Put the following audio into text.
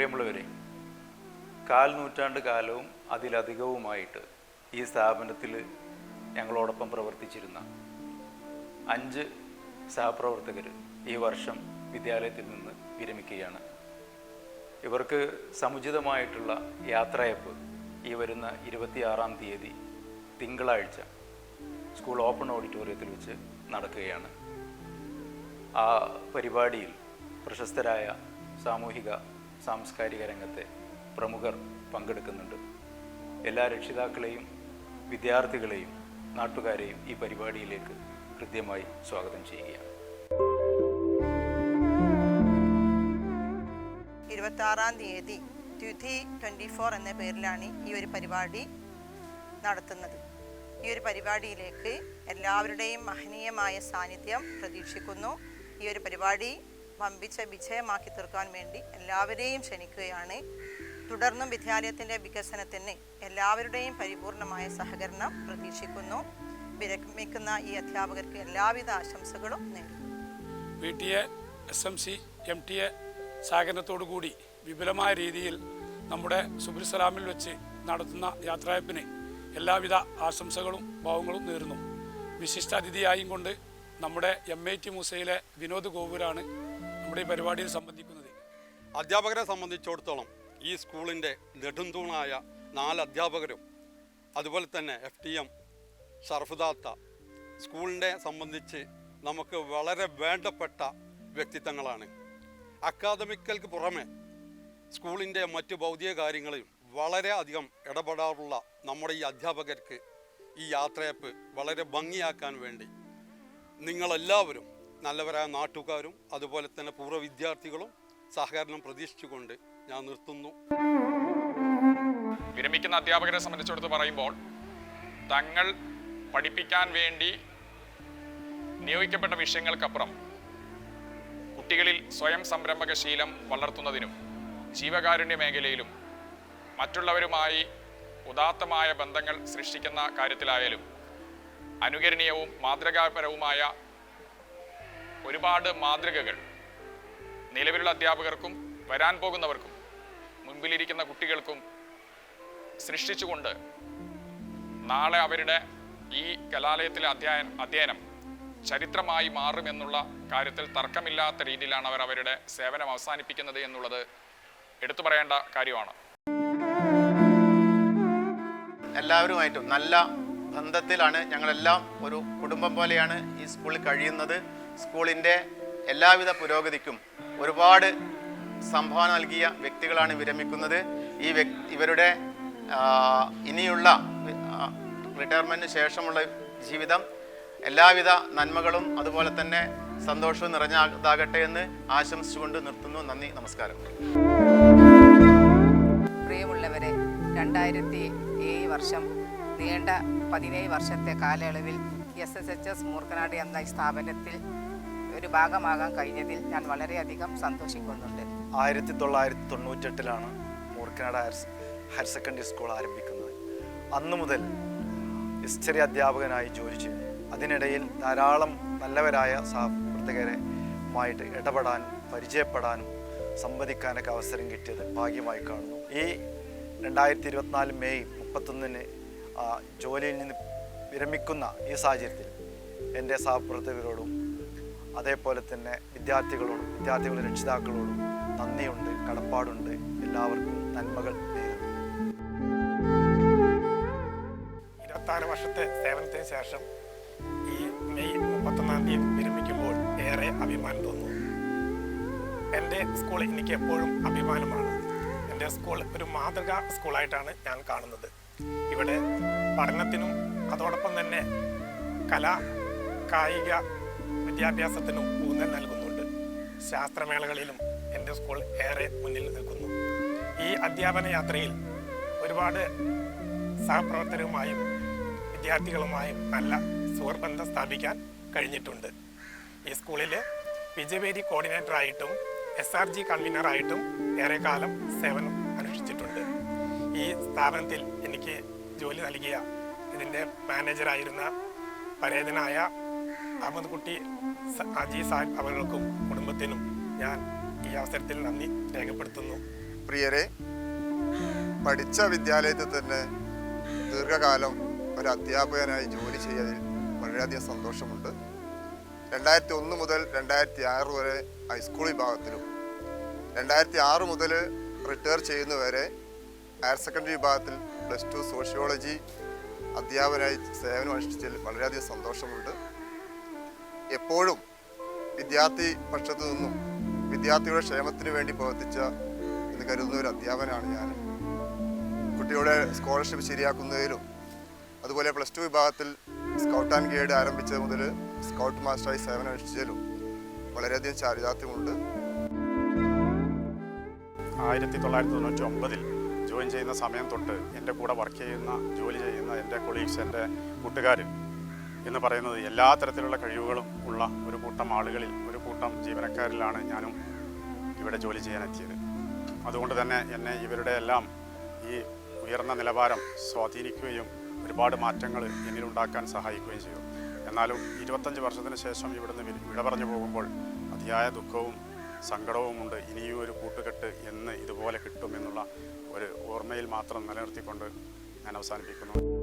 പ്രിയമുള്ളവരെ കാൽ നൂറ്റാണ്ട് കാലവും അതിലധികവുമായിട്ട് ഈ സ്ഥാപനത്തിൽ ഞങ്ങളോടൊപ്പം പ്രവർത്തിച്ചിരുന്ന അഞ്ച് സഹപ്രവർത്തകർ ഈ വർഷം വിദ്യാലയത്തിൽ നിന്ന് വിരമിക്കുകയാണ്. ഇവർക്ക് സമുചിതമായിട്ടുള്ള യാത്രയപ്പ് ഈ വരുന്ന ഇരുപത്തിയാറാം തീയതി തിങ്കളാഴ്ച സ്കൂൾ ഓപ്പൺ ഓഡിറ്റോറിയത്തിൽ വെച്ച് നടക്കുകയാണ്. ആ പരിപാടിയിൽ പ്രശസ്തരായ സാമൂഹിക സാംസ്കാരിക രംഗത്തെ പ്രമുഖർ പങ്കെടുക്കുന്നുണ്ട്. എല്ലാ രക്ഷിതാക്കളെയും വിദ്യാർത്ഥികളെയും നാട്ടുകാരെയും ഈ പരിപാടിയിലേക്ക് ഹൃദ്യമായി സ്വാഗതം ചെയ്യുകയാണ്. ഇരുപത്തി ആറാം തീയതി ദ്യുതി ട്വന്റി ഫോർ എന്ന പേരിലാണ് ഈ ഒരു പരിപാടി നടത്തുന്നത്. ഈ ഒരു പരിപാടിയിലേക്ക് എല്ലാവരുടെയും മഹനീയമായ സാന്നിധ്യം പ്രതീക്ഷിക്കുന്നു. ഈ ഒരു പരിപാടി വമ്പിച്ച വിജയമാക്കി തീർക്കാൻ വേണ്ടി എല്ലാവരെയും ക്ഷണിക്കുകയാണ്. തുടർന്നും വിദ്യാലയത്തിന്റെ വികസനത്തിന് എല്ലാവരുടെയും പരിപൂർണമായ സഹകരണം പ്രതീക്ഷിക്കുന്നു. വിരമിക്കുന്ന ഈ അധ്യാപകർക്ക് എല്ലാവിധ ആശംസകളും നേരുന്നു. P T A S M C M T A സഹകരണത്തോടു കൂടി വിപുലമായ രീതിയിൽ നമ്മുടെ സുബുൽ സലാമിൽ വെച്ച് നടത്തുന്ന യാത്രയപ്പിന് എല്ലാവിധ ആശംസകളും ഭാവങ്ങളും നേരുന്നു. വിശിഷ്ടാതിഥിയായും കൊണ്ട് നമ്മുടെ എം ഐ ടി മൂസയിലെ വിനോദ് ഗോപുരാണ് നമ്മുടെ ഈ പരിപാടിയിൽ സംബന്ധിക്കുന്നത് അധ്യാപകരെ സംബന്ധിച്ചിടത്തോളം ഈ സ്കൂളിന്റെ നെടുന്തൂണായ നാല് അധ്യാപകരും അതുപോലെ തന്നെ എഫ് ടി എം ഷർഫുദാത്ത സ്കൂളിനെ സംബന്ധിച്ച് നമുക്ക് വളരെ വേണ്ടപ്പെട്ട വ്യക്തിത്വങ്ങളാണ്. അക്കാദമിക്കൽക്ക് പുറമെ സ്കൂളിന്റെ മറ്റ് ഭൗതിക കാര്യങ്ങളിൽ വളരെ അധികം ഇടപെടാറുള്ള നമ്മുടെ ഈ അധ്യാപകർക്ക് ഈ യാത്രയപ്പ് വളരെ ഭംഗിയാക്കാൻ വേണ്ടി നിങ്ങളെല്ലാവരും നല്ലവരായ നാട്ടുകാരും അതുപോലെ തന്നെ പൂർവ വിദ്യാർത്ഥികളും സഹകരണം പ്രതീക്ഷിച്ചുകൊണ്ട് ഞാൻ നിർത്തുന്നു. വിരമിക്കുന്ന അധ്യാപകരെ സംബന്ധിച്ചിടത്ത് പറയുമ്പോൾ തങ്ങൾ പഠിപ്പിക്കാൻ വേണ്ടി നിയോഗിക്കപ്പെട്ട വിഷയങ്ങൾക്കപ്പുറം കുട്ടികളിൽ സ്വയം സംരംഭകശീലം വളർത്തുന്നതിനും ജീവകാരുണ്യ മേഖലയിലും മറ്റുള്ളവരുമായി ഉദാത്തമായ ബന്ധങ്ങൾ സൃഷ്ടിക്കുന്ന കാര്യത്തിലായാലും അനുകരണീയവും മാതൃകാപരവുമായ ഒരുപാട് മാതൃകകൾ. നിലവിലുള്ള അധ്യാപകർക്കും വരാൻ പോകുന്നവർക്കും മുൻപിലിരിക്കുന്ന കുട്ടികൾക്കും സൃഷ്ടിച്ചുകൊണ്ട് നാളെ അവരുടെ ഈ കലാലയത്തിലെ അധ്യയന അധ്യയനം ചരിത്രമായി മാറുമെന്നുള്ള കാര്യത്തിൽ തർക്കമില്ലാത്ത രീതിയിലാണ് അവർ അവരുടെ സേവനം അവസാനിപ്പിക്കുന്നത് എന്നുള്ളത് എടുത്തു പറയേണ്ട കാര്യമാണ്. എല്ലാവരുമായിട്ടും നല്ല ബന്ധത്തിലാണ് ഞങ്ങളെല്ലാം ഒരു കുടുംബം പോലെയാണ് ഈ സ്കൂളിൽ കഴിയുന്നത്. സ്കൂളിന്റെ എല്ലാവിധ പുരോഗതിക്കും ഒരുപാട് സംഭാവന നൽകിയ വ്യക്തികളാണ് വിരമിക്കുന്നത്. ഈ ഇവരുടെ ഇനിയുള്ള റിട്ടയർമെന്റിന് ശേഷമുള്ള ജീവിതം എല്ലാവിധ നന്മകളും അതുപോലെ തന്നെ സന്തോഷവും നിറഞ്ഞതാകട്ടെ എന്ന് ആശംസിച്ചുകൊണ്ട് നിർത്തുന്നു. നന്ദി നമസ്കാരം. പ്രിയമുള്ളവരെ രണ്ടായിരത്തി ഏഴ് വർഷം നീണ്ട പതിനേഴ് വർഷത്തെ കാലയളവിൽ S S H S Moorkanad എന്ന സ്ഥാപനത്തിൽ ഒരു ഭാഗമാകാൻ കഴിഞ്ഞതിൽ ഞാൻ വളരെയധികം സന്തോഷിക്കുന്നുണ്ട്. ആയിരത്തി തൊള്ളായിരത്തി തൊണ്ണൂറ്റെട്ടിലാണ് Moorkanad higher higher secondary school ആരംഭിക്കുന്നത്. അന്നു മുതൽ ഹിസ്റ്ററി അധ്യാപകനായി ജോലി ചെയ്തു. അതിനിടയിൽ ധാരാളം നല്ലവരായ സഹപ്രവർത്തകരുമായിട്ട് ഇടപെടാനും പരിചയപ്പെടാനും സംവദിക്കാനൊക്കെ അവസരം കിട്ടിയത് ഭാഗ്യമായി കാണുന്നു. ഈ രണ്ടായിരത്തി ഇരുപത്തിനാല് മെയ് മുപ്പത്തൊന്നിന് ജോലിയിൽ നിന്ന് വിരമിക്കുന്ന ഈ സാഹചര്യത്തിൽ എന്റെ സഹപ്രവർത്തകരോടും അതേപോലെ തന്നെ വിദ്യാർത്ഥികളോടും വിദ്യാർത്ഥികളുടെ രക്ഷിതാക്കളോടും നന്ദിയുണ്ട് കടപ്പാടുണ്ട്. എല്ലാവർക്കും നന്മകൾ നേരുന്നു. ഇരുപത്താറ് വർഷത്തെ സേവനത്തിന് ശേഷം ഈ മെയ് മുപ്പത്തൊന്നാം തീയതി വിരമിക്കുമ്പോൾ ഏറെ അഭിമാനം തോന്നുന്നു. എന്റെ സ്കൂൾ എനിക്ക് എപ്പോഴും അഭിമാനമാണ്. എന്റെ സ്കൂൾ ഒരു മാതൃകാ സ്കൂളായിട്ടാണ് ഞാൻ കാണുന്നത്. ഇവിടെ പഠനത്തിനും അതോടൊപ്പം തന്നെ കല കായിക വിദ്യാഭ്യാസത്തിനും ഊന്നൽ നൽകുന്നുണ്ട്. ശാസ്ത്രമേളകളിലും എന്റെ സ്കൂൾ ഏറെ മുന്നിൽ നിൽക്കുന്നു. ഈ അധ്യാപന യാത്രയിൽ ഒരുപാട് സഹപ്രവർത്തകരുമായും വിദ്യാർത്ഥികളുമായും നല്ല സുഹൃബന്ധം സ്ഥാപിക്കാൻ കഴിഞ്ഞിട്ടുണ്ട്. ഈ സ്കൂളിൽ വിജയവേരി കോർഡിനേറ്ററായിട്ടും എസ് ആർ ജി കൺവീനറായിട്ടും ഏറെക്കാലം സേവനം അനുഷ്ഠിച്ചിട്ടുണ്ട്. ഈ സ്ഥാപനത്തിൽ എനിക്ക് ജോലി നൽകിയ ഇതിന്റെ മാനേജറായിരുന്ന പരേതനായ അഹമ്മദ് കുട്ടി അജി സാഹിബ് അവർക്കും കുടുംബത്തിനും ഞാൻ ഈ അവസരത്തിൽ നന്ദി രേഖപ്പെടുത്തുന്നു. പ്രിയരെ പഠിച്ച വിദ്യാലയത്തിൽ തന്നെ ദീർഘകാലം ഒരു അധ്യാപകനായി ജോലി ചെയ്തതിൽ വളരെയധികം സന്തോഷമുണ്ട്. രണ്ടായിരത്തി ഒന്ന് മുതൽ രണ്ടായിരത്തി ആറ് വരെ ഹൈസ്കൂൾ വിഭാഗത്തിലും രണ്ടായിരത്തി ആറ് മുതൽ റിട്ടയർ ചെയ്യുന്നവരെ ഹയർ സെക്കൻഡറി വിഭാഗത്തിൽ പ്ലസ് ടു സോഷ്യോളജി അധ്യാപകനായി സേവനം അനുഷ്ഠിച്ചതിൽ വളരെയധികം സന്തോഷമുണ്ട്. എപ്പോഴും വിദ്യാർത്ഥി പക്ഷത്തു നിന്നും വിദ്യാർത്ഥിയുടെ ക്ഷേമത്തിന് വേണ്ടി പ്രവർത്തിച്ച എന്ന് കരുതുന്ന ഒരു അധ്യാപകനാണ് ഞാൻ. കുട്ടിയുടെ സ്കോളർഷിപ്പ് ശരിയാക്കുന്നതിലും അതുപോലെ പ്ലസ് ടു വിഭാഗത്തിൽ സ്കൗട്ട് ആൻഡ് ഗൈഡ് ആരംഭിച്ചത് മുതൽ സ്കൗട്ട് മാസ്റ്ററായി സേവനം അനുഷ്ഠിച്ചതിലും വളരെയധികം ചാരിതാർത്ഥ്യമുണ്ട് ആയിരത്തി തൊള്ളായിരത്തി തൊണ്ണൂറ്റി ഒമ്പതിൽ ജോയിൻ ചെയ്യുന്ന സമയം തൊട്ട് എന്റെ കൂടെ വർക്ക് ചെയ്യുന്ന ജോലി ചെയ്യുന്ന എന്റെ കൊളീഗ്സ് എന്റെ കൂട്ടുകാർ എന്ന് പറയുന്നത് എല്ലാ തരത്തിലുള്ള കഴിവുകളും ഉള്ള ഒരു കൂട്ടം ആളുകളിൽ ഒരു കൂട്ടം ജീവനക്കാരിലാണ് ഞാനും ഇവിടെ ജോലി ചെയ്യാനെത്തിയത്. അതുകൊണ്ട് തന്നെ എന്നെ ഇവരുടെ എല്ലാം ഈ ഉയർന്ന നിലവാരം സ്വാധീനിക്കുകയും ഒരുപാട് മാറ്റങ്ങൾ എന്നിലുണ്ടാക്കാൻ സഹായിക്കുകയും ചെയ്തു. എന്നാലും ഇരുപത്തഞ്ച് വർഷത്തിന് ശേഷം ഇവിടുന്ന് വിട പറഞ്ഞു പോകുമ്പോൾ അതിയായ ദുഃഖവും സങ്കടവുമുണ്ട് ഇനിയും ഒരു കൂട്ടുകെട്ട് എന്ന് ഇതുപോലെ കിട്ടുമെന്നുള്ള ഒരു ഓർമ്മയിൽ മാത്രം നിലനിർത്തിക്കൊണ്ട് ഞാൻ അവസാനിപ്പിക്കുന്നു.